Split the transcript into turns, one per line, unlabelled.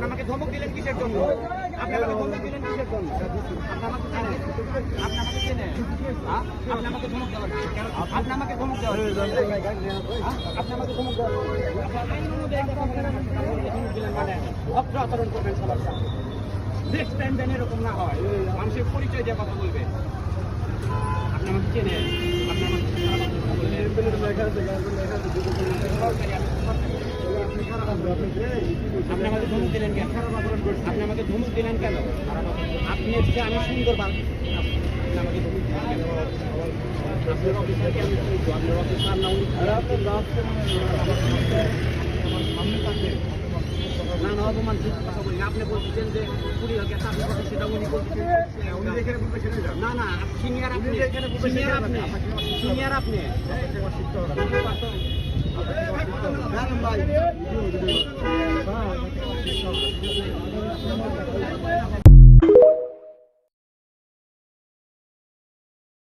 আপনি আমাকে ধমক দিলেন কিসের জন্য? আপনি আমাকে ধমক দিলেন কিসের জন্য? আপনি আমাকে চেনেন আপনি আমাকে চেনেন? আপনি আমাকে ধমক দেওয়ার? আপনি আমাকে ধমক দেওয়ার? আপনি আমাকে ধমক দেওয়ার মানে ভদ্র আচরণ করবেন সবার সাথে নেক্সট টাইম যেন এরকম না হয়, মানুষের পরিচয় দিয়ে কথা বলবে। আপনি আমাকে চেনেন আপনি আমাকে বললেন। আপনি আমাকে ধমক দিলেন কেন? আপনি আমাকে ধমক দিলেন কেন? আপনি হচ্ছে আমি সুন্দর আমাকে ধমক দিলেন কেন? আপনার অফিসারকে আমি চিনি আপনার অফিসার না উনি না। না অপমান কথা বলি আপনি বলছেন যে কুড়ি হাজার চাকরি করে সেটা উনি বলছেন না না সিনিয়র আপনি। সিনিয়র আপনি। সিনিয়র আপনি। Vallahi.